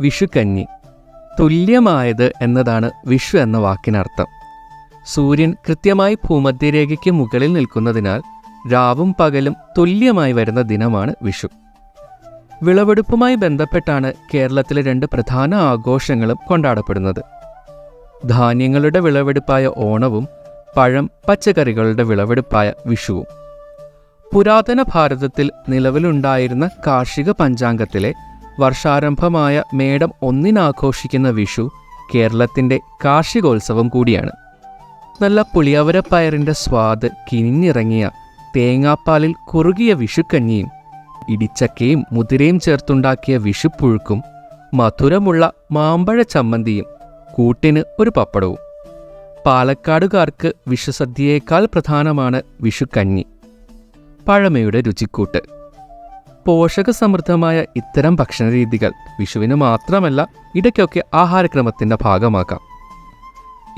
വിഷുക്കഞ്ഞി തുല്യമായത് എന്നതാണ് വിഷു എന്ന വാക്കിനർത്ഥം. സൂര്യൻ കൃത്യമായി ഭൂമധ്യരേഖയ്ക്ക് മുകളിൽ നിൽക്കുന്നതിനാൽ രാവും പകലും തുല്യമായി വരുന്ന ദിനമാണ് വിഷു. വിളവെടുപ്പുമായി ബന്ധപ്പെട്ടാണ് കേരളത്തിലെ രണ്ട് പ്രധാന ആഘോഷങ്ങളും കൊണ്ടാടപ്പെടുന്നത്. ധാന്യങ്ങളുടെ വിളവെടുപ്പായ ഓണവും പഴം പച്ചക്കറികളുടെ വിളവെടുപ്പായ വിഷുവും. പുരാതന ഭാരതത്തിൽ നിലവിലുണ്ടായിരുന്ന കാർഷിക പഞ്ചാംഗത്തിലെ വർഷാരംഭമായ മേടം ഒന്നിനാഘോഷിക്കുന്ന വിഷു കേരളത്തിന്റെ കാർഷികോത്സവം കൂടിയാണ്. നല്ല പുളിയവരപ്പയറിന്റെ സ്വാദ് കിനിഞ്ഞിറങ്ങിയ തേങ്ങാപ്പാലിൽ കുറുകിയ വിഷുക്കഞ്ഞിയും ഇടിച്ചക്കയും മുതിരയും ചേർത്തുണ്ടാക്കിയ വിഷുപ്പുഴുക്കും മധുരമുള്ള മാമ്പഴ ചമ്മന്തിയും കൂട്ടിന് ഒരു പപ്പടവും. പാലക്കാടുകാർക്ക് വിഷുസദ്യയേക്കാൾ പ്രധാനമാണ് വിഷുക്കഞ്ഞി. പഴമയുടെ രുചിക്കൂട്ട്. പോഷകസമൃദ്ധമായ ഇത്തരം ഭക്ഷണരീതികൾ വിഷുവിന് മാത്രമല്ല ഇടയ്ക്കൊക്കെ ആഹാരക്രമത്തിന്റെ ഭാഗമാക്കാം.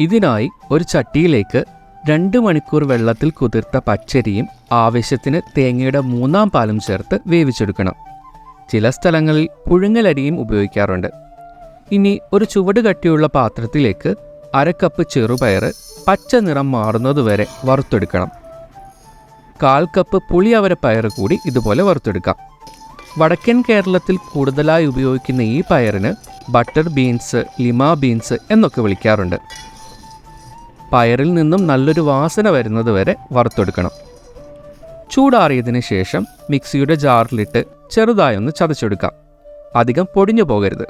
ഇതിനായി ഒരു ചട്ടിയിലേക്ക് രണ്ട് മണിക്കൂർ വെള്ളത്തിൽ കുതിർത്ത പച്ചരിയും ആവശ്യത്തിന് തേങ്ങയുടെ മൂന്നാം പാലും ചേർത്ത് വേവിച്ചെടുക്കണം. ചില സ്ഥലങ്ങളിൽ പുഴുങ്ങലരിയും ഉപയോഗിക്കാറുണ്ട്. ഇനി ഒരു ചുവട് കട്ടിയുള്ള പാത്രത്തിലേക്ക് അരക്കപ്പ് കപ്പ് ചെറുപയർ പച്ച നിറം മാറുന്നതുവരെ വറുത്തെടുക്കണം. കാൽ കപ്പ് പുളിയവര പയർ കൂടി ഇതുപോലെ വറുത്തെടുക്കാം. വടക്കൻ കേരളത്തിൽ കൂടുതലായി ഉപയോഗിക്കുന്ന ഈ പയറിന് ബട്ടർ ബീൻസ് ലിമ ബീൻസ് എന്നൊക്കെ വിളിക്കാറുണ്ട്. പയറിൽ നിന്നും നല്ലൊരു വാസന വരുന്നത് വരെ വറുത്തെടുക്കണം. ചൂടാറിയതിന് ശേഷം മിക്സിയുടെ ജാറിലിട്ട് ചെറുതായൊന്ന് ചതച്ചെടുക്കാം. അധികം പൊടിഞ്ഞു പോകരുത്.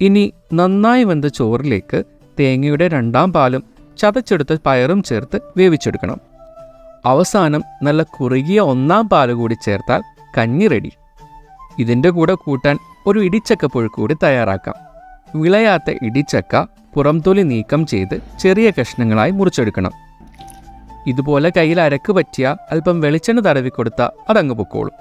ഇനി നന്നായി വെന്ത ചോറിലേക്ക് തേങ്ങയുടെ രണ്ടാം പാലും ചതച്ചെടുത്ത പയറും ചേർത്ത് വേവിച്ചെടുക്കണം. അവസാനം നല്ല കുറുകിയ ഒന്നാം പാൽ കൂടി ചേർത്താൽ കഞ്ഞി റെഡി. ഇതിന്റെ കൂടെ കൂട്ടാൻ ഒരു ഇടിച്ചക്കപ്പുഴുക്ക് കൂടി തയ്യാറാക്കാം. വിളയാത്ത ഇടിച്ചക്ക പുറംതൊലി നീക്കം ചെയ്ത് ചെറിയ കഷ്ണങ്ങളായി മുറിച്ചെടുക്കണം. ഇതുപോലെ കയ്യിൽ അരക്ക് പറ്റിയ അല്പം വെളിച്ചെണ്ണ തടവി കൊടുത്താൽ അതങ്ങ് പൊക്കോളും.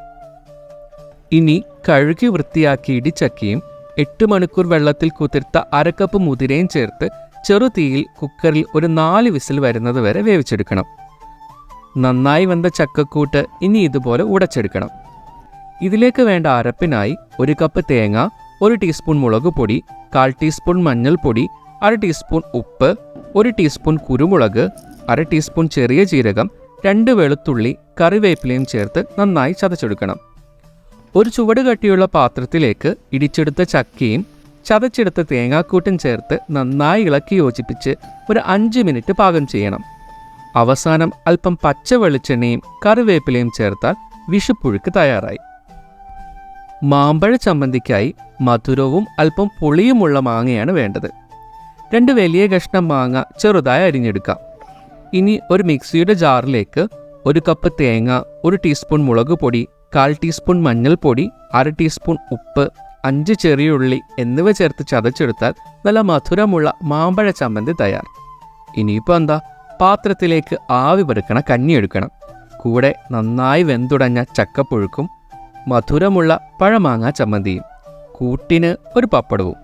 ഇനി കഴുകി വൃത്തിയാക്കി ഇടിച്ചക്കയും എട്ട് മണിക്കൂർ വെള്ളത്തിൽ കുതിർത്ത അരക്കപ്പ് മുതിരയും ചേർത്ത് ചെറുതീയിൽ കുക്കറിൽ ഒരു നാല് വിസിൽ വരുന്നത് വരെ വേവിച്ചെടുക്കണം. നന്നായി വെന്ത ചക്കക്കൂട്ട് ഇനി ഇതുപോലെ ഉടച്ചെടുക്കണം. ഇതിലേക്ക് വേണ്ട അരപ്പിനായി ഒരു കപ്പ് തേങ്ങ ഒരു ടീസ്പൂൺ മുളക് പൊടി കാൽ ടീസ്പൂൺ മഞ്ഞൾപ്പൊടി അര ടീസ്പൂൺ ഉപ്പ് ഒരു ടീസ്പൂൺ കുരുമുളക് അര ടീസ്പൂൺ ചെറിയ ജീരകം രണ്ട് വെളുത്തുള്ളി കറിവേപ്പിലയും ചേർത്ത് നന്നായി ചതച്ചെടുക്കണം. ഒരു ചുവട് കട്ടിയുള്ള പാത്രത്തിലേക്ക് ഇടിച്ചെടുത്ത ചക്കയും ചതച്ചെടുത്ത തേങ്ങാക്കൂട്ടും ചേർത്ത് നന്നായി ഇളക്കി യോജിപ്പിച്ച് ഒരു അഞ്ച് മിനിറ്റ് പാകം ചെയ്യണം. അവസാനം അല്പം പച്ച വെളിച്ചെണ്ണയും കറിവേപ്പിലയും ചേർത്താൽ വിഷുപ്പുഴുക്ക് തയ്യാറായി. മാമ്പഴ ചമ്മന്തിക്കായി മധുരവും അല്പം പുളിയുമുള്ള മാങ്ങയാണ് വേണ്ടത്. രണ്ട് വലിയ കഷ്ണം മാങ്ങ ചെറുതായി അരിഞ്ഞെടുക്കാം. ഇനി ഒരു മിക്സിയുടെ ജാറിലേക്ക് ഒരു കപ്പ് തേങ്ങ ഒരു ടീസ്പൂൺ മുളക് പൊടി കാൽ ടീസ്പൂൺ മഞ്ഞൾപ്പൊടി അര ടീസ്പൂൺ ഉപ്പ് അഞ്ച് ചെറിയ ഉള്ളി എന്നിവ ചേർത്ത് ചതച്ചെടുത്താൽ നല്ല മധുരമുള്ള മാമ്പഴ ചമ്മന്തി തയ്യാർ. ഇനിയിപ്പോൾ എന്താ? പാത്രത്തിലേക്ക് ആവി പെടുക്കണം കഞ്ഞിയെടുക്കണം കൂടെ നന്നായി വെന്തുടഞ്ഞ ചക്കപ്പുഴുക്കും മധുരമുള്ള പഴമാങ്ങ ചമ്മന്തിയും കൂട്ടിന് ഒരു പപ്പടവും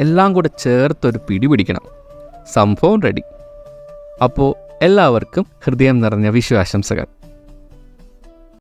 എല്ലാം കൂടെ ചേർത്തൊരു പിടി പിടിക്കണം. സംഭവം റെഡി അപ്പോൾ എല്ലാവർക്കും ഹൃദയം നിറഞ്ഞ വിശ്വാശംസകൾ